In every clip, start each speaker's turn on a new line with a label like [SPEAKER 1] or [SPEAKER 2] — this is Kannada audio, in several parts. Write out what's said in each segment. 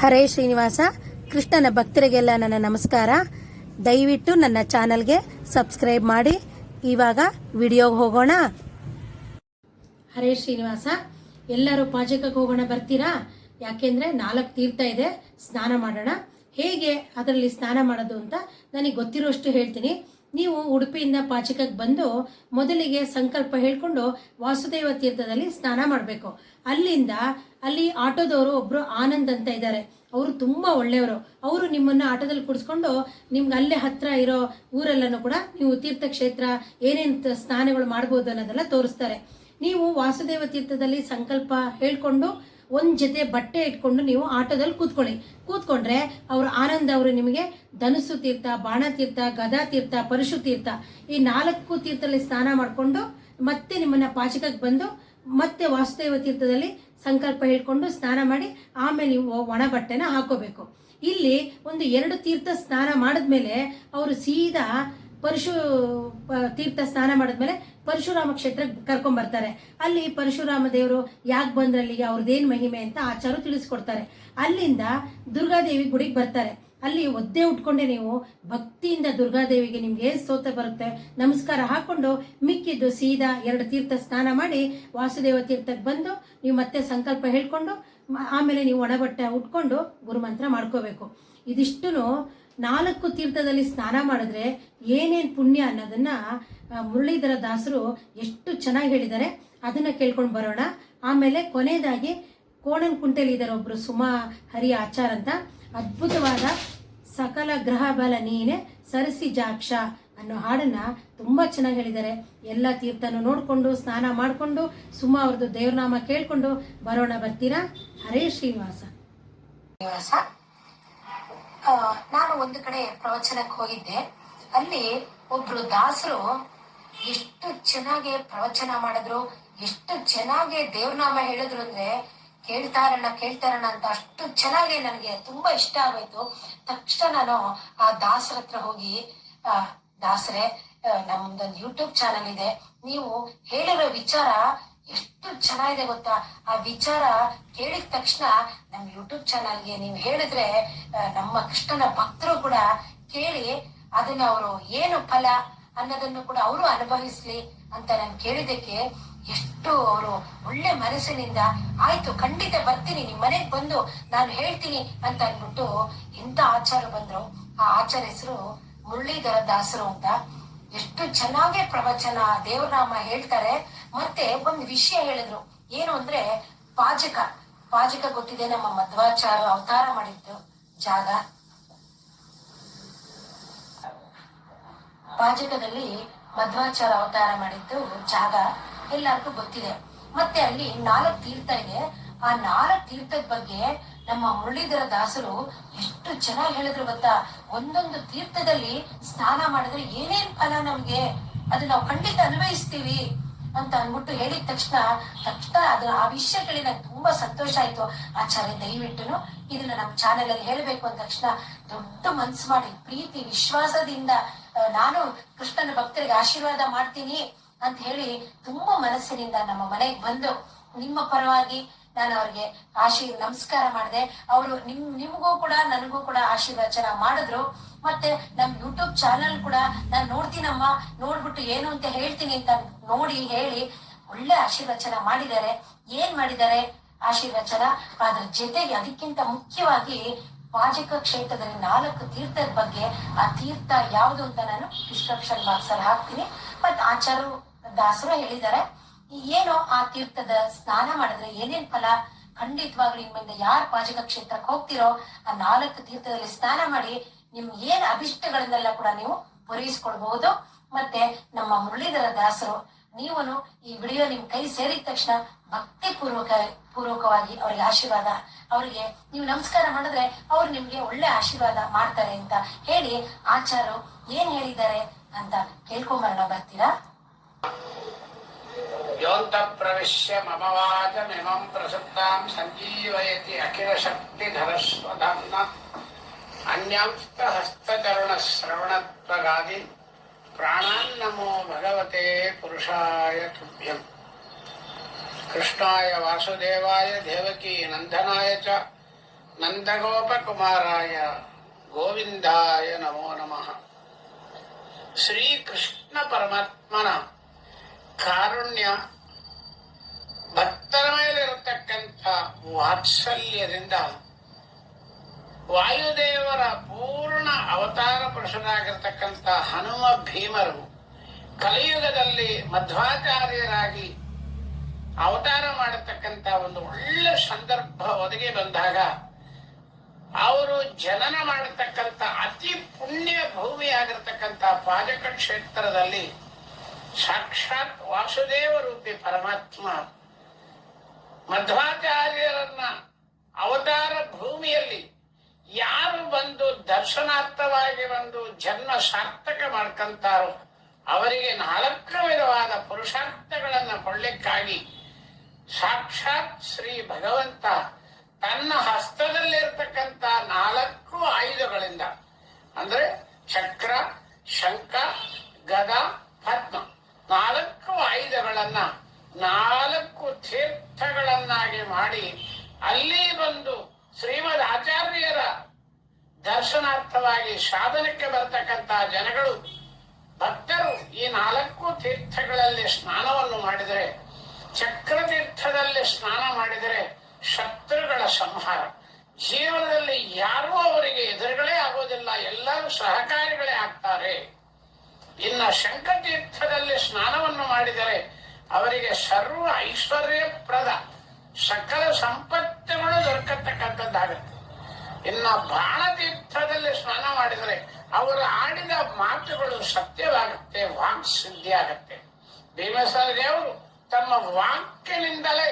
[SPEAKER 1] ಹರೇ ಶ್ರೀನಿವಾಸ, ಕೃಷ್ಣನ ಭಕ್ತರಿಗೆಲ್ಲ ನನ್ನ ನಮಸ್ಕಾರ. ದಯವಿಟ್ಟು ನನ್ನ ಚಾನಲ್ಗೆ ಸಬ್ಸ್ಕ್ರೈಬ್ ಮಾಡಿ. ಇವಾಗ ವಿಡಿಯೋಗೆ ಹೋಗೋಣ. ಹರೇ ಶ್ರೀನಿವಾಸ, ಎಲ್ಲರೂ ಪಾಜಕಕ್ಕೆ ಹೋಗೋಣ ಬರ್ತೀರಾ? ಯಾಕೆಂದ್ರೆ ನಾಲ್ಕು ತೀರ್ಥ ಇದೆ, ಸ್ನಾನ ಮಾಡೋಣ. ಹೇಗೆ ಅದರಲ್ಲಿ ಸ್ನಾನ ಮಾಡೋದು ಅಂತ ನನಗೆ ಗೊತ್ತಿರೋಷ್ಟು ಹೇಳ್ತೀನಿ. ನೀವು ಉಡುಪಿಯಿಂದ ಪಾಚಿಕಕ್ಕೆ ಬಂದು ಮೊದಲಿಗೆ ಸಂಕಲ್ಪ ಹೇಳಿಕೊಂಡು ವಾಸುದೇವ ತೀರ್ಥದಲ್ಲಿ ಸ್ನಾನ ಮಾಡಬೇಕು. ಅಲ್ಲಿಂದ ಅಲ್ಲಿ ಆಟೋದವರು ಒಬ್ಬರು ಆನಂದ್ ಅಂತ ಇದ್ದಾರೆ. ಅವರು ತುಂಬಾ ಒಳ್ಳೆಯವರು. ಅವರು ನಿಮ್ಮನ್ನು ಆಟೋದಲ್ಲಿ ಕುಡಿಸ್ಕೊಂಡು ನಿಮ್ಗೆ ಅಲ್ಲೇ ಹತ್ರ ಇರೋ ಊರೆಲ್ಲನೂ ಕೂಡ ನೀವು ತೀರ್ಥಕ್ಷೇತ್ರ ಏನೇನು ಸ್ನಾನಗಳು ಮಾಡ್ಬೋದು ಅನ್ನೋದೆಲ್ಲ ತೋರಿಸ್ತಾರೆ. ನೀವು ವಾಸುದೇವ ತೀರ್ಥದಲ್ಲಿ ಸಂಕಲ್ಪ ಹೇಳ್ಕೊಂಡು ಒಂದ್ ಜೊತೆ ಬಟ್ಟೆ ಇಟ್ಕೊಂಡು ನೀವು ಆಟೋದಲ್ಲಿ ಕೂತ್ಕೊಳ್ಳಿ. ಕೂತ್ಕೊಂಡ್ರೆ ಅವರು ಆನಂದ್ ಅವರು ನಿಮಗೆ ಧನುಸು ತೀರ್ಥ, ಬಾಣ ತೀರ್ಥ, ಗದಾ ತೀರ್ಥ, ಪರಶು ತೀರ್ಥ ಈ ನಾಲ್ಕು ತೀರ್ಥದಲ್ಲಿ ಸ್ನಾನ ಮಾಡಿಕೊಂಡು ಮತ್ತೆ ನಿಮ್ಮನ್ನ ಪಾಚಕಕ್ಕೆ ಬಂದು ಮತ್ತೆ ವಾಸುದೇವ ತೀರ್ಥದಲ್ಲಿ ಸಂಕಲ್ಪ ಹೇಳ್ಕೊಂಡು ಸ್ನಾನ ಮಾಡಿ ಆಮೇಲೆ ನೀವು ಒಣ ಬಟ್ಟೆನ ಹಾಕೋಬೇಕು. ಇಲ್ಲಿ ಒಂದು ಎರಡು ತೀರ್ಥ ಸ್ನಾನ ಮಾಡಿದ್ಮೇಲೆ ಅವರು ಸೀದಾ ಪರಶು ತೀರ್ಥ ಸ್ನಾನ ಮಾಡಿದ್ಮೇಲೆ ಪರಶುರಾಮ ಕ್ಷೇತ್ರಕ್ಕೆ ಕರ್ಕೊಂಡ್ ಬರ್ತಾರೆ. ಅಲ್ಲಿ ಪರಶುರಾಮ ದೇವರು ಯಾಕೆ ಬಂದ್ರಲ್ಲಿಗೆ ಅವ್ರದ್ದೇನ್ ಮಹಿಮೆ ಅಂತ ಆಚಾರು ತಿಳಿಸ್ಕೊಡ್ತಾರೆ. ಅಲ್ಲಿಂದ ದುರ್ಗಾದೇವಿ ಗುಡಿಗೆ ಬರ್ತಾರೆ. ಅಲ್ಲಿ ಒದ್ದೆ ಉಟ್ಕೊಂಡೆ ನೀವು, ಭಕ್ತಿಯಿಂದ ದುರ್ಗಾದೇವಿಗೆ ನಿಮ್ಗೆ ಏನು ಸ್ತೋತ್ರ ಬರುತ್ತೆ? ನಮಸ್ಕಾರ ಹಾಕೊಂಡು ಮಿಕ್ಕಿದ್ದು ಸೀದಾ ಎರಡು ತೀರ್ಥ ಸ್ನಾನ ಮಾಡಿ ವಾಸುದೇವ ತೀರ್ಥಕ್ಕೆ ಬಂದು ನೀವು ಮತ್ತೆ ಸಂಕಲ್ಪ ಹೇಳ್ಕೊಂಡು ಆಮೇಲೆ ನೀವು ಒಣಬಟ್ಟೆ ಉಟ್ಕೊಂಡು ಗುರುಮಂತ್ರ ಮಾಡ್ಕೋಬೇಕು. ಇದಿಷ್ಟು ನಾಲ್ಕು ತೀರ್ಥದಲ್ಲಿ ಸ್ನಾನ ಮಾಡಿದ್ರೆ ಏನೇನ್ ಪುಣ್ಯ ಅನ್ನೋದನ್ನ ಮುರಳೀಧರ ದಾಸರು ಎಷ್ಟು ಚೆನ್ನಾಗಿ ಹೇಳಿದ್ದಾರೆ. ಅದನ್ನ ಕೇಳ್ಕೊಂಡು ಬರೋಣ. ಆಮೇಲೆ ಕೊನೆಯದಾಗಿ ಕೋಣನ್ ಕುಂಟೆಲಿ ಇದ್ದಾರೆ ಒಬ್ರು ಸುಮಾ ಹರಿ ಆಚಾರ್ ಅಂತ. ಅದ್ಭುತವಾದ ಸಕಲ ಗ್ರಹ ಬಲ ನೀನೆ ಸರಸಿ ಜಾಕ್ಷ ಅನ್ನೋ ಹಾಡನ್ನ ತುಂಬಾ ಚೆನ್ನಾಗಿ ಹೇಳಿದ್ದಾರೆ. ಎಲ್ಲ ತೀರ್ಥನು ನೋಡ್ಕೊಂಡು, ಸ್ನಾನ ಮಾಡಿಕೊಂಡು, ಸುಮಾ ಅವ್ರದ್ದು ದೇವ್ರನಾಮ ಕೇಳ್ಕೊಂಡು ಬರೋಣ ಬರ್ತೀರಾ? ಹರೇ ಶ್ರೀನಿವಾಸ
[SPEAKER 2] ನಾನು ಒಂದು ಕಡೆ ಪ್ರವಚನಕ್ಕೆ ಹೋಗಿದ್ದೆ. ಅಲ್ಲಿ ಒಬ್ರು ದಾಸರು ಎಷ್ಟು ಚೆನ್ನಾಗಿ ಪ್ರವಚನ ಮಾಡಿದ್ರು ಎಷ್ಟು ಚೆನ್ನಾಗಿ ದೇವ್ರನಾಮ ಹೇಳಿದ್ರು ಅಂದ್ರೆ ಕೇಳ್ತಾರಣ ಕೇಳ್ತಾರಣ ಅಂತ ಅಷ್ಟು ಚೆನ್ನಾಗಿ ನನಗೆ ತುಂಬಾ ಇಷ್ಟ ಆಗೋಯ್ತು. ತಕ್ಷಣ ನಾನು ಆ ದಾಸರ ಹತ್ರ ಹೋಗಿ ಆ, ದಾಸರೇ ನಮ್ದೊಂದು ಯೂಟ್ಯೂಬ್ ಚಾನಲ್ ಇದೆ. ನೀವು ಹೇಳಿರೋ ವಿಚಾರ ಎಷ್ಟು ಚೆನ್ನಾಗಿದೆ ಗೊತ್ತಾ? ಆ ವಿಚಾರ ಕೇಳಿದ ತಕ್ಷಣ ನಮ್ ಯೂಟ್ಯೂಬ್ ಚಾನಲ್ಗೆ ನೀವು ಹೇಳಿದ್ರೆ ನಮ್ಮ ಕೃಷ್ಣನ ಭಕ್ತರು ಕೂಡ ಕೇಳಿ ಅದನ್ನ ಅವರು ಏನು ಫಲ ಅನ್ನೋದನ್ನು ಕೂಡ ಅವರು ಅನುಭವಿಸ್ಲಿ ಅಂತ ನಾನು ಕೇಳಿದ್ದಕ್ಕೆ ಎಷ್ಟು ಅವರು ಒಳ್ಳೆ ಮನಸ್ಸಿನಿಂದ, ಆಯ್ತು, ಖಂಡಿತ ಬರ್ತೀನಿ, ನಿಮ್ ಮನೆಗ್ ಬಂದು ನಾನು ಹೇಳ್ತೀನಿ ಅಂತ ಅಂದ್ಬಿಟ್ಟು ಎಂತ ಆಚಾರ ಬಂದ್ರು. ಆ ಆಚಾರ ಹೆಸರು ಮುರಳೀಧರ ದಾಸರು ಅಂತ. ಎಷ್ಟು ಚೆನ್ನಾಗಿ ಪ್ರವಚನ ದೇವನಾಮ ಹೇಳ್ತಾರೆ. ಮತ್ತೆ ಒಂದು ವಿಷಯ ಹೇಳಿದ್ರು. ಏನು ಅಂದ್ರೆ ಪಾಜಕ. ಪಾಜಕ ಗೊತ್ತಿದೆ ನಮ್ಮ ಮಧ್ವಾಚಾರ ಅವತಾರ ಮಾಡಿದ್ದು ಜಾಗ. ಪಾಜಕದಲ್ಲಿ ಮಧ್ವಾಚಾರ ಅವತಾರ ಮಾಡಿದ್ದು ಜಾಗ ಎಲ್ಲರಿಗೂ ಗೊತ್ತಿದೆ. ಮತ್ತೆ ಅಲ್ಲಿ ನಾಲ್ಕು ತೀರ್ಥ ಇದೆ ಆ ನಾರ ತೀರ್ಥದ ಬಗ್ಗೆ ನಮ್ಮ ಮುರಳೀಧರ ದಾಸರು ಎಷ್ಟು ಚೆನ್ನಾಗಿ ಹೇಳಿದ್ರು ಗೊತ್ತಾ? ಒಂದೊಂದು ತೀರ್ಥದಲ್ಲಿ ಸ್ನಾನ ಮಾಡಿದ್ರೆ ಏನೇನ್ ಫಲ ನಮ್ಗೆ? ಅದು ನಾವು ಖಂಡಿತ ಅನ್ವಯಿಸ್ತೀವಿ ಅಂತ ಅಂದ್ಬಿಟ್ಟು ಹೇಳಿದ ತಕ್ಷಣ ತಕ್ಷಣ ಅದು ಆ ವಿಷಯ ಕೇಳಿ ನಂಗೆ ತುಂಬಾ ಸಂತೋಷ ಆಯ್ತು. ಆಚಾರ್ಯ, ದಯವಿಟ್ಟು ಇದನ್ನ ನಮ್ಮ ಚಾನೆಲ್ ಅಲ್ಲಿ ಹೇಳ್ಬೇಕು ಅಂದ ತಕ್ಷಣ ದೊಡ್ಡ ಮನ್ಸು ಮಾಡಿ, ಪ್ರೀತಿ, ವಿಶ್ವಾಸದಿಂದ ನಾನು ಕೃಷ್ಣನ ಭಕ್ತರಿಗೆ ಆಶೀರ್ವಾದ ಮಾಡ್ತೀನಿ ಅಂತ ಹೇಳಿ ತುಂಬಾ ಮನಸ್ಸಿನಿಂದ ನಮ್ಮ ಮನೆಗೆ ಬಂದು, ನಿಮ್ಮ ಪರವಾಗಿ ನಾನು ಅವ್ರಿಗೆ ಆಶೀರ್, ನಮಸ್ಕಾರ ಮಾಡಿದೆ. ಅವರು ನಿಮ್, ನಿಮಗೂ ಕೂಡ ನನಗೂ ಕೂಡ ಆಶೀರ್ವಚನ ಮಾಡಿದ್ರು. ಮತ್ತೆ ನಮ್ ಯೂಟ್ಯೂಬ್ ಚಾನಲ್ ಕೂಡ ನಾನು ನೋಡ್ತೀನಮ್ಮ. ನೋಡ್ಬಿಟ್ಟು ಏನು ಅಂತ ಹೇಳ್ತೀನಿ ಅಂತ ನೋಡಿ ಹೇಳಿ ಒಳ್ಳೆ ಆಶೀರ್ವಚನ ಮಾಡಿದ್ದಾರೆ. ಏನ್ ಮಾಡಿದ್ದಾರೆ? ಆಶೀರ್ವಚನ? ಅದ್ರ ಜೊತೆಗೆ ಅದಕ್ಕಿಂತ ಮುಖ್ಯವಾಗಿ ಪಾಜಕ ಕ್ಷೇತ್ರದಲ್ಲಿ ನಾಲ್ಕು ತೀರ್ಥದ ಬಗ್ಗೆ ಆ ತೀರ್ಥ ಯಾವುದು ಅಂತ ನಾನು ಡಿಸ್ಕ್ರಿಪ್ಷನ್ ಬಾಕ್ಸ್ ಅಲ್ಲಿ ಹಾಕ್ತೀನಿ. ಬಟ್ ಆಚಾರು ದಾಸರು ಹೇಳಿದ್ದಾರೆ. ಏನೋ ಆ ತೀರ್ಥದ ಸ್ನಾನ ಮಾಡಿದ್ರೆ ಏನೇನ್ ಫಲ ಖಂಡಿತವಾಗ್ಲೂ ಮುಂದೆ ಯಾರ್ ಪಾಜಕ ಕ್ಷೇತ್ರಕ್ಕೆ ಹೋಗ್ತಿರೋ ಆ ನಾಲ್ಕು ತೀರ್ಥದಲ್ಲಿ ಸ್ನಾನ ಮಾಡಿ ನಿಮ್ ಏನ್ ಅಭಿಷ್ಟಗಳನ್ನೆಲ್ಲ ಕೂಡ ನೀವು ಪೂರೈಸ್ಕೊಳ್ಬಹುದು ಮತ್ತೆ ನಮ್ಮ ಮುರಳೀಧರ ದಾಸರು, ನೀವನು ಈ ವಿಡಿಯೋ ನಿಮ್ ಕೈ ಸೇರಿದ ತಕ್ಷಣ ಭಕ್ತಿ ಪೂರ್ವಕ ಪೂರ್ವಕವಾಗಿ ಅವ್ರಿಗೆ ಆಶೀರ್ವಾದ. ಅವರಿಗೆ ನೀವು ನಮಸ್ಕಾರ ಮಾಡಿದ್ರೆ ಅವ್ರು ನಿಮ್ಗೆ ಒಳ್ಳೆ ಆಶೀರ್ವಾದ ಮಾಡ್ತಾರೆ ಅಂತ ಹೇಳಿ ಆಚಾರು ಏನ್ ಹೇಳಿದ್ದಾರೆ ಅಂತ ಕೇಳ್ಕೊಂಬರೋಣ, ಬರ್ತೀರಾ?
[SPEAKER 3] योऽन्तप्रविश्य मम वादमिमं प्रसक्तां सञ्जीवयति अखिलशक्तिधरस्वधम्न अन्यांस्तहस्तचरणश्रवणत्वगादि प्राणान्नमो भगवते पुरुषाय तुभ्यम्। कृष्णाय वासुदेवाय देवकी नन्दनाय च नन्दगोपकुमाराय गोविन्दाय नमो नमः। श्रीकृष्णपरमात्मनः ಕಾರುಣ್ಯ ಭಕ್ತರ ಮೇಲಿರತಕ್ಕಂಥ ವಾತ್ಸಲ್ಯದಿಂದ ವಾಯುದೇವರ ಪೂರ್ಣ ಅವತಾರ ಪುರುಷರಾಗಿರ್ತಕ್ಕಂಥ ಹನುಮ ಭೀಮರು ಕಲಿಯುಗದಲ್ಲಿ ಮಧ್ವಾಚಾರ್ಯರಾಗಿ ಅವತಾರ ಮಾಡತಕ್ಕಂಥ ಒಂದು ಒಳ್ಳೆ ಸಂದರ್ಭ ಒದಗಿ ಬಂದಾಗ ಅವರು ಜನನ ಮಾಡತಕ್ಕಂಥ ಅತಿ ಪುಣ್ಯ ಭೂಮಿಯಾಗಿರ್ತಕ್ಕಂಥ ಪಾಜಕ ಕ್ಷೇತ್ರದಲ್ಲಿ ಸಾಕ್ಷಾತ್ ವಾಸುದೇವ ರೂಪಿ ಪರಮಾತ್ಮ. ಮಧ್ವಾಚಾರ್ಯರನ್ನ ಅವತಾರ ಭೂಮಿಯಲ್ಲಿ ಯಾರು ಬಂದು ದರ್ಶನಾರ್ಥವಾಗಿ ಬಂದು ಜನ್ಮ ಸಾರ್ಥಕ ಮಾಡ್ಕಂತಾರೋ ಅವರಿಗೆ ನಾಲ್ಕು ವಿಧವಾದ ಪುರುಷಾರ್ಥಗಳನ್ನ ಕೊಡ್ಲಿಕ್ಕಾಗಿ ಸಾಕ್ಷಾತ್ ಶ್ರೀ ಭಗವಂತ ತನ್ನ ಹಸ್ತದಲ್ಲಿರ್ತಕ್ಕಂಥ ನಾಲ್ಕು ಆಯುಧಗಳಿಂದ, ಅಂದ್ರೆ ಚಕ್ರ, ಶಂಖ, ಗದ ನಾಲ್ಕು ಆಯುಧಗಳನ್ನ, ನಾಲ್ಕು ತೀರ್ಥಗಳನ್ನಾಗಿ ಮಾಡಿ ಅಲ್ಲಿ ಬಂದು ಶ್ರೀಮದ್ ಆಚಾರ್ಯರ ದರ್ಶನಾರ್ಥವಾಗಿ ಸಾಧನಕ್ಕೆ ಬರ್ತಕ್ಕಂಥ ಜನಗಳು, ಭಕ್ತರು ಈ ನಾಲ್ಕು ತೀರ್ಥಗಳಲ್ಲಿ ಸ್ನಾನವನ್ನು ಮಾಡಿದರೆ, ಚಕ್ರತೀರ್ಥದಲ್ಲಿ ಸ್ನಾನ ಮಾಡಿದರೆ ಶತ್ರುಗಳ ಸಂಹಾರ. ಜೀವನದಲ್ಲಿ ಯಾರೂ ಅವರಿಗೆ ಎದುರುಗಳೇ ಆಗೋದಿಲ್ಲ, ಎಲ್ಲರೂ ಸಹಕಾರಿಗಳೇ ಆಗ್ತಾರೆ. ಇನ್ನ ಶಂಕತೀರ್ಥದಲ್ಲಿ ಸ್ನಾನವನ್ನು ಮಾಡಿದರೆ ಅವರಿಗೆ ಸರ್ವ ಐಶ್ವರ್ಯಪ್ರದ ಸಕಲ ಸಂಪತ್ತುಗಳು ದೊರಕತಕ್ಕಂಥದ್ದಾಗುತ್ತೆ. ಇನ್ನ ಬಾಣತೀರ್ಥದಲ್ಲಿ ಸ್ನಾನ ಮಾಡಿದರೆ ಅವರು ಆಡಿದ ಮಾತುಗಳು ಸತ್ಯವಾಗುತ್ತೆ ವಾಕ್ ಸಿದ್ಧಿ ಆಗುತ್ತೆ ದೇವರು ತಮ್ಮ ವಾಕ್ಯನಿಂದಲೇ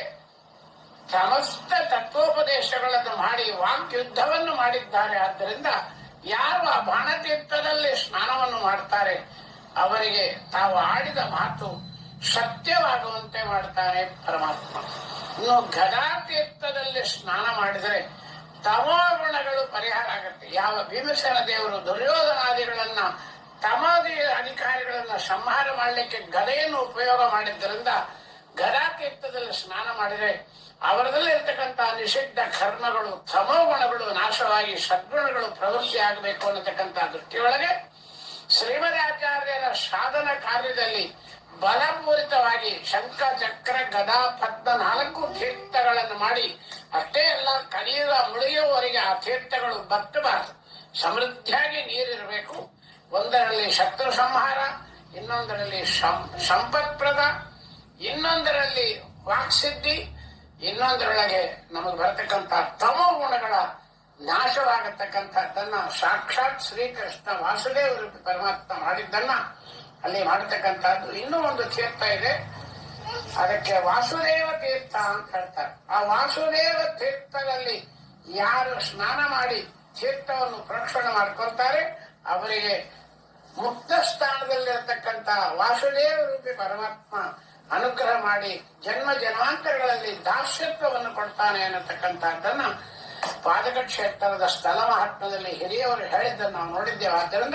[SPEAKER 3] ಸಮಸ್ತ ತತ್ವೋಪದೇಶಗಳನ್ನು ಮಾಡಿ ವಾಕ್ ಯುದ್ಧವನ್ನು ಮಾಡಿದ್ದಾರೆ. ಆದ್ದರಿಂದ ಯಾರು ಆ ಬಾಣತೀರ್ಥದಲ್ಲಿ ಸ್ನಾನವನ್ನು ಮಾಡ್ತಾರೆ? ಅವರಿಗೆ ತಾವು ಆಡಿದ ಮಾತು ಸತ್ಯವಾಗುವಂತೆ ಮಾಡ್ತಾನೆ ಪರಮಾತ್ಮ. ಇನ್ನು ಗದಾತೀರ್ಥದಲ್ಲಿ ಸ್ನಾನ ಮಾಡಿದರೆ ತಮೋಗುಣಗಳು ಪರಿಹಾರ ಆಗುತ್ತೆ. ಯಾವ ಭೀಮಸೇನ ದೇವರು ದುರ್ಯೋಧನಾದಿಗಳನ್ನ ತಮಾದಿ ಅಧಿಕಾರಿಗಳನ್ನ ಸಂಹಾರ ಮಾಡಲಿಕ್ಕೆ ಗದೆಯನ್ನು ಉಪಯೋಗ ಮಾಡಿದ್ದರಿಂದ ಗದಾತೀರ್ಥದಲ್ಲಿ ಸ್ನಾನ ಮಾಡಿದರೆ ಅವರದಲ್ಲಿ ಇರತಕ್ಕಂತಹ ನಿಷಿದ್ಧ ಕರ್ಮಗಳು ತಮೋಗುಣಗಳು ನಾಶವಾಗಿ ಸದ್ಗುಣಗಳು ಪ್ರವೃತ್ತಿ ಆಗಬೇಕು ಅನ್ನತಕ್ಕಂತಹ ದೃಷ್ಟಿಯೊಳಗೆ ಶ್ರೀಮದಾಚಾರ್ಯರ ಸಾಧನ ಕಾರ್ಯದಲ್ಲಿ ಬಲಪೂರಿತವಾಗಿ ಶಂಖ, ಚಕ್ರ, ಗದಾ, ಪದ್ಮ ನಾಲ್ಕು ತೀರ್ಥಗಳನ್ನು ಮಾಡಿ, ಅಷ್ಟೇ ಅಲ್ಲ, ಕಲಿಯುಗ ಮುಳುಗುವವರೆಗೆ ಆ ತೀರ್ಥಗಳು ಬತ್ತಬಾರದು. ಸಮೃದ್ಧಿಯಾಗಿ ನೀರಿರಬೇಕು. ಒಂದರಲ್ಲಿ ಶತ್ರು ಸಂಹಾರ ಇನ್ನೊಂದರಲ್ಲಿ ಸಂಪತ್ಪ್ರದ, ಇನ್ನೊಂದರಲ್ಲಿ ವಾಕ್ಸಿದ್ಧಿ, ಇನ್ನೊಂದರೊಳಗೆ ನಮಗೆ ಬರತಕ್ಕಂಥ ತಮೋ ಗುಣಗಳ ನಾಶವಾಗತಕ್ಕಂಥದ್ದನ್ನ ಸಾಕ್ಷಾತ್ ಶ್ರೀಕೃಷ್ಣ ವಾಸುದೇವ ರೂಪಿ ಪರಮಾತ್ಮ ಮಾಡಿದ್ದನ್ನ ಅಲ್ಲಿ ಮಾಡತಕ್ಕಂಥದ್ದು ಇನ್ನೂ ಒಂದು ತೀರ್ಥ ಇದೆ. ಅದಕ್ಕೆ ವಾಸುದೇವ ತೀರ್ಥ ಅಂತ ಹೇಳ್ತಾರೆ. ಆ ವಾಸುದೇವ ತೀರ್ಥದಲ್ಲಿ ಯಾರು ಸ್ನಾನ ಮಾಡಿ ತೀರ್ಥವನ್ನು ಪ್ರಕ್ಷಣ ಮಾಡ್ಕೊಳ್ತಾರೆ ಅವರಿಗೆ ಮುಕ್ತ ಸ್ಥಾನದಲ್ಲಿರತಕ್ಕಂಥ ವಾಸುದೇವ ರೂಪಿ ಪರಮಾತ್ಮ ಅನುಗ್ರಹ ಮಾಡಿ ಜನ್ಮ ಜನ್ಮಾಂತರಗಳಲ್ಲಿ ದಾಸ್ಯತ್ವವನ್ನು ಕೊಡ್ತಾನೆ ಅನ್ನತಕ್ಕಂಥದ್ದನ್ನ ಪಾದಕ ಕ್ಷೇತ್ರದ ಸ್ಥಳ ಮಹತ್ವದಲ್ಲಿ ಹಿರಿಯವರು ಹೇಳಿದ್ದನ್ನು ನಾವು ನೋಡಿದ್ದೇವೆ. ಆದ್ದರಿಂದ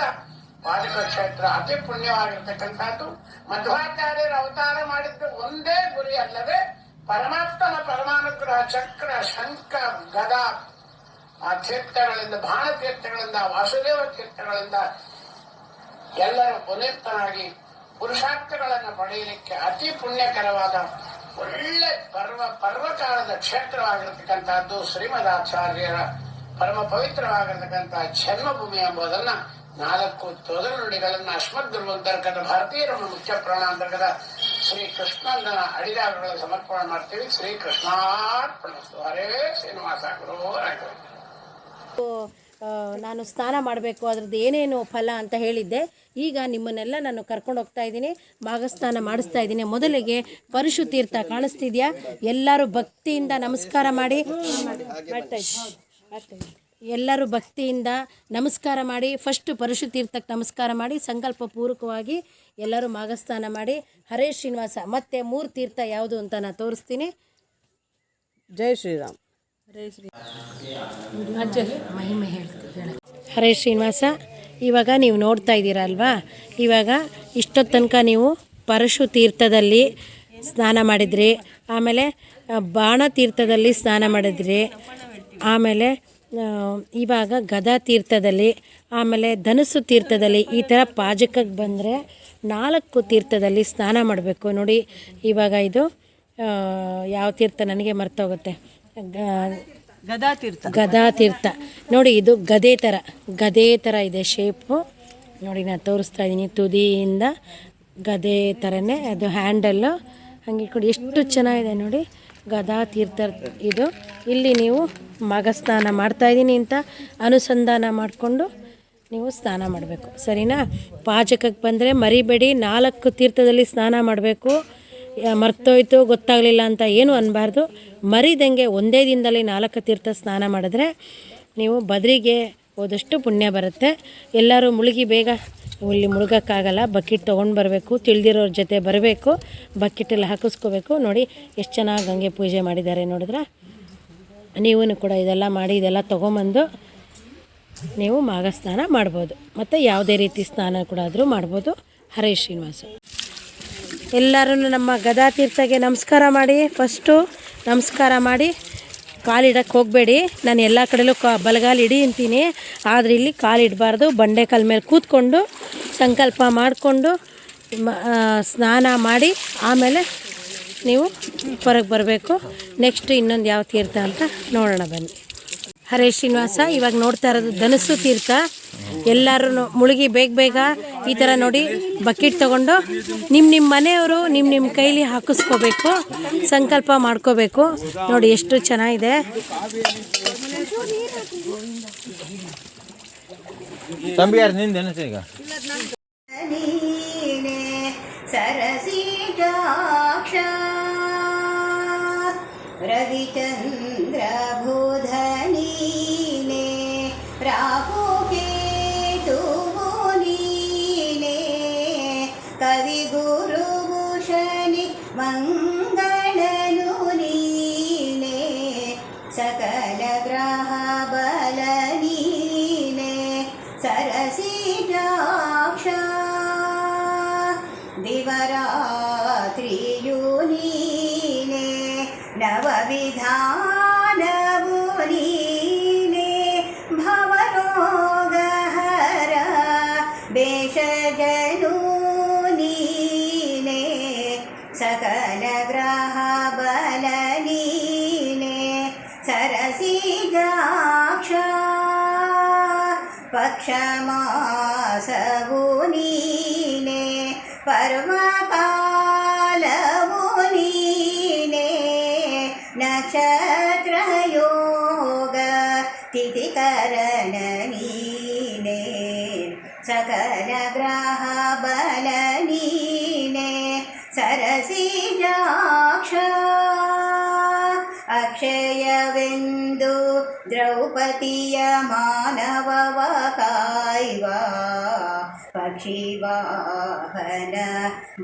[SPEAKER 3] ಪಾದಕ ಕ್ಷೇತ್ರ ಅತಿ ಪುಣ್ಯವಾಗಿರ್ತಕ್ಕಂಥದ್ದು. ಮಧ್ವಾಚಾರ್ಯರು ಅವತಾರ ಮಾಡಿದ್ದು ಒಂದೇ ಗುರಿ ಅಲ್ಲದೆ ಪರಮಾತ್ಮನ ಪರಮಾನುಗ್ರಹ ಚಕ್ರ, ಶಂಖ, ಗದ, ಆ ತೀರ್ಥಗಳಿಂದ ಬಾಣ ತೀರ್ಥಗಳಿಂದ, ವಾಸುದೇವ ತೀರ್ಥಗಳಿಂದ ಎಲ್ಲರೂ ಪುನೀತನಾಗಿ ಪುರುಷಾರ್ಥಗಳನ್ನು ಪಡೆಯಲಿಕ್ಕೆ ಅತಿ ಪುಣ್ಯಕರವಾದ ಒಳ್ಳೆ ಪರ್ವ ಪರ್ವಕಾಲದ ಕ್ಷೇತ್ರವಾಗಿರತಕ್ಕಂತಹದ್ದು ಶ್ರೀಮದಾಚಾರ್ಯರ ಪರಮ ಪವಿತ್ರವಾಗಿರ್ತಕ್ಕಂಥ ಜನ್ಮಭೂಮಿ ಎಂಬುದನ್ನ ನಾಲ್ಕು ತೊದಲು ನುಡಿಗಳನ್ನ ಅಶ್ಮದ್ ಭಾರತೀಯ ಮುಖ್ಯ ಪ್ರಾಣಾಂತರ್ಗತ ಶ್ರೀ ಕೃಷ್ಣನ ಅಡಿದಾರಗಳ ಸಮರ್ಪಣೆ ಮಾಡ್ತೀವಿ. ಶ್ರೀ ಕೃಷ್ಣಾರ್ಪಣ ಹರೇ ಶ್ರೀನಿವಾಸ ಗುರು
[SPEAKER 1] ನಾನು ಸ್ನಾನ ಮಾಡಬೇಕು, ಅದ್ರದ್ದು ಏನೇನು ಫಲ ಅಂತ ಹೇಳಿದ್ದೆ. ಈಗ ನಿಮ್ಮನ್ನೆಲ್ಲ ನಾನು ಕರ್ಕೊಂಡು ಹೋಗ್ತಾ ಇದ್ದೀನಿ ಭಾಗಸ್ನಾನ ಮಾಡಿಸ್ತಾ ಇದ್ದೀನಿ. ಮೊದಲಿಗೆ ಪರಶು ತೀರ್ಥ ಕಾಣಿಸ್ತಿದ್ಯಾ? ಎಲ್ಲರೂ ಭಕ್ತಿಯಿಂದ ನಮಸ್ಕಾರ ಮಾಡಿ. ಎಲ್ಲರೂ ಭಕ್ತಿಯಿಂದ ನಮಸ್ಕಾರ ಮಾಡಿ. ಫಸ್ಟ್ ಪರಶು ತೀರ್ಥಕ್ಕೆ ನಮಸ್ಕಾರ ಮಾಡಿ. ಸಂಕಲ್ಪ ಪೂರ್ವಕವಾಗಿ ಎಲ್ಲರೂ ಮಾಘಸ್ನಾನ ಮಾಡಿ. ಹರೇ ಶ್ರೀನಿವಾಸ. ಮತ್ತು ಮೂರು ತೀರ್ಥ ಯಾವುದು ಅಂತ ನಾನು ತೋರಿಸ್ತೀನಿ.
[SPEAKER 4] ಜೈ ಶ್ರೀರಾಮ್.
[SPEAKER 1] ಹರೇ ಶ್ರೀನಿವಾಸ, ಇವಾಗ ನೀವು ನೋಡ್ತಾ ಇದ್ದೀರಾ ಅಲ್ವಾ ಇವಾಗ ಇಷ್ಟೊತ್ತು ತನಕ ನೀವು ಪರಶು ತೀರ್ಥದಲ್ಲಿ ಸ್ನಾನ ಮಾಡಿದ್ರಿ, ಆಮೇಲೆ ಬಾಣ ತೀರ್ಥದಲ್ಲಿ ಸ್ನಾನ ಮಾಡಿದ್ರಿ, ಆಮೇಲೆ ಇವಾಗ ಗದಾ ತೀರ್ಥದಲ್ಲಿ, ಆಮೇಲೆ ಧನುಸು ತೀರ್ಥದಲ್ಲಿ ಈ ಥರ ಪಾಜಕಕ್ಕೆ ಬಂದರೆ ನಾಲ್ಕು ತೀರ್ಥದಲ್ಲಿ ಸ್ನಾನ ಮಾಡಬೇಕು. ನೋಡಿ, ಇವಾಗ ಇದು ಯಾವ ತೀರ್ಥ ನನಗೆ ಮರ್ತೋಗುತ್ತೆ.
[SPEAKER 4] ಗದಾ ತೀರ್ಥ.
[SPEAKER 1] ಗದಾ ತೀರ್ಥ. ನೋಡಿ ಇದು ಗದೆ ಥರ ಗದೆ ಥರ ಇದೆ ಶೇಪು ನೋಡಿ ನಾನು ತೋರಿಸ್ತಾ ಇದ್ದೀನಿ ತುದಿಯಿಂದ ಗದೆ ಥರನೇ ಅದು ಹ್ಯಾಂಡಲ್ಲು ಹಂಗೆ ಕೊಡಿ ಎಷ್ಟು ಚೆನ್ನಾಗಿದೆ ನೋಡಿ. ಗದಾ ತೀರ್ಥ ಇದು. ಇಲ್ಲಿ ನೀವು ಮಗ ಸ್ನಾನ ಮಾಡ್ತಾಯಿದ್ದೀನಿ ಅಂತ ಅನುಸಂಧಾನ ಮಾಡಿಕೊಂಡು ನೀವು ಸ್ನಾನ ಮಾಡಬೇಕು. ಸರಿನಾ? ಪಾಚಕಕ್ಕೆ ಬಂದರೆ ಮರಿಬೇಡಿ. ನಾಲ್ಕು ತೀರ್ಥದಲ್ಲಿ ಸ್ನಾನ ಮಾಡಬೇಕು. ಮರ್ತೋಯ್ತು ಗೊತ್ತಾಗಲಿಲ್ಲ ಅಂತ ಏನು ಅನ್ನಬಾರ್ದು ಮರಿದಂಗೆ ಒಂದೇ ದಿನದಲ್ಲಿ ನಾಲ್ಕು ತೀರ್ಥ ಸ್ನಾನ ಮಾಡಿದ್ರೆ ನೀವು ಬದರಿಗೆ ಹೋದಷ್ಟು ಪುಣ್ಯ ಬರುತ್ತೆ. ಎಲ್ಲರೂ ಮುಳುಗಿ ಬೇಗ ಇಲ್ಲಿ ಮುಳುಗೋಕ್ಕಾಗಲ್ಲ. ಬಕೆಟ್ ತೊಗೊಂಡು ಬರಬೇಕು. ತಿಳಿದಿರೋರ ಜೊತೆ ಬರಬೇಕು. ಬಕೆಟಲ್ಲಿ ಹಾಕಿಸ್ಕೋಬೇಕು. ನೋಡಿ ಎಷ್ಟು ಚೆನ್ನಾಗಿ ಗಂಗೆ ಪೂಜೆ ಮಾಡಿದ್ದಾರೆ ನೋಡಿದ್ರೆ? ನೀವೂ ಕೂಡ ಇದೆಲ್ಲ ಮಾಡಿ, ಇದೆಲ್ಲ ತೊಗೊಂಬಂದು ನೀವು ಮಾಗ ಸ್ನಾನ ಮಾಡ್ಬೋದು. ಮತ್ತು ಯಾವುದೇ ರೀತಿ ಸ್ನಾನ ಕೂಡ ಆದರೂ ಮಾಡ್ಬೋದು. ಹರೇ ಶ್ರೀನಿವಾಸ. ಎಲ್ಲರೂ ನಮ್ಮ ಗದಾ ತೀರ್ಥಗೆ ನಮಸ್ಕಾರ ಮಾಡಿ ಫಸ್ಟು ನಮಸ್ಕಾರ ಮಾಡಿ ಕಾಲಿಡಕ್ಕೆ ಹೋಗಬೇಡಿ. ನಾನು ಎಲ್ಲ ಕಡೆಲೂ ಕಾ ಬಲಗಾಲು ಇಡಿ ಅಂತೀನಿ ಆದರೆ ಇಲ್ಲಿ ಕಾಲಿಡಬಾರ್ದು ಬಂಡೆ ಕಾಲ ಮೇಲೆ ಕೂತ್ಕೊಂಡು ಸಂಕಲ್ಪ ಮಾಡಿಕೊಂಡು ಸ್ನಾನ ಮಾಡಿ, ಆಮೇಲೆ ನೀವು ಹೊರಗೆ ಬರಬೇಕು. ನೆಕ್ಸ್ಟ್ ಇನ್ನೊಂದು ಯಾವ ತೀರ್ಥ ಅಂತ ನೋಡೋಣ ಬನ್ನಿ. ಹರೇ ಶ್ರೀನಿವಾಸ, ಇವಾಗ ನೋಡ್ತಾ ಇರೋದು ಧನಸ್ಸು ತೀರ್ಥ. ಎಲ್ಲರೂ ಮುಳುಗಿ ಬೇಗ ಬೇಗ ಈ ಥರ ನೋಡಿ ಬಕೆಟ್ ತಗೊಂಡು ನಿಮ್ಮ ನಿಮ್ಮ ಮನೆಯವರು ನಿಮ್ಮ ನಿಮ್ಮ ಕೈಲಿ ಹಾಕಿಸ್ಕೋಬೇಕು ಸಂಕಲ್ಪ ಮಾಡ್ಕೋಬೇಕು. ನೋಡಿ ಎಷ್ಟು ಚೆನ್ನಾಗಿದೆ.
[SPEAKER 5] ತಂಬಿ ಯಾರು ನಿಂದ ಈಗ?
[SPEAKER 6] ನೀನೆ ಸರಸಿಜಾಕ್ಷ ರವಿಚಂದ್ರ प्रवविधानमुनीने भवरोगहर भवनो सकलग्रहबलनीने देशजनूनि सकलग्रहबलनिने सरसि मानववकाय्वा पक्षिवाहन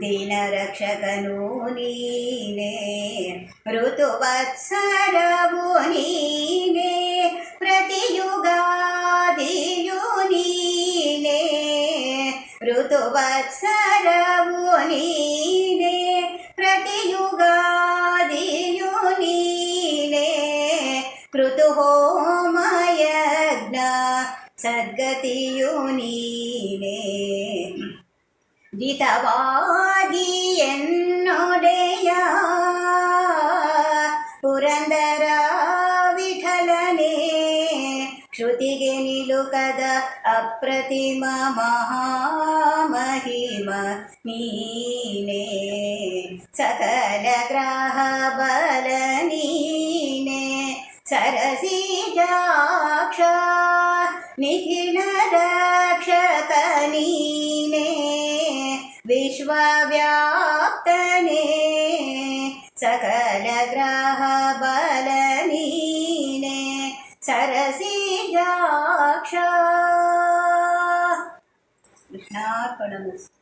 [SPEAKER 6] दिनरक्षकनूनीने ऋतुवत्सरवो नीने प्रतियुगादियुनीने ऋतुवत्सरवो ಸದ್ಗತಿಯು ನೀನೇ. ಜಿತವಾಗಿ ಎನ್ನೊಡೆಯ ಪುರಂದರ ವಿಠಲನೇ. ಶ್ರುತಿಗೆ ನಿಲುಕದ ಅಪ್ರತಿಮ ಮಹಾಮಹಿಮ ನೀನೇ. ಸಕಲ ಗ್ರಹ ಬಲ ನೀನೇ. ಸರಸಿಜಾಕ್ಷ ನಿಖಿಲ निखिन विश्वव्याप्तने सकलग्रहबलनीने सरसिजाक्ष दाक्षार्पणमुस्तु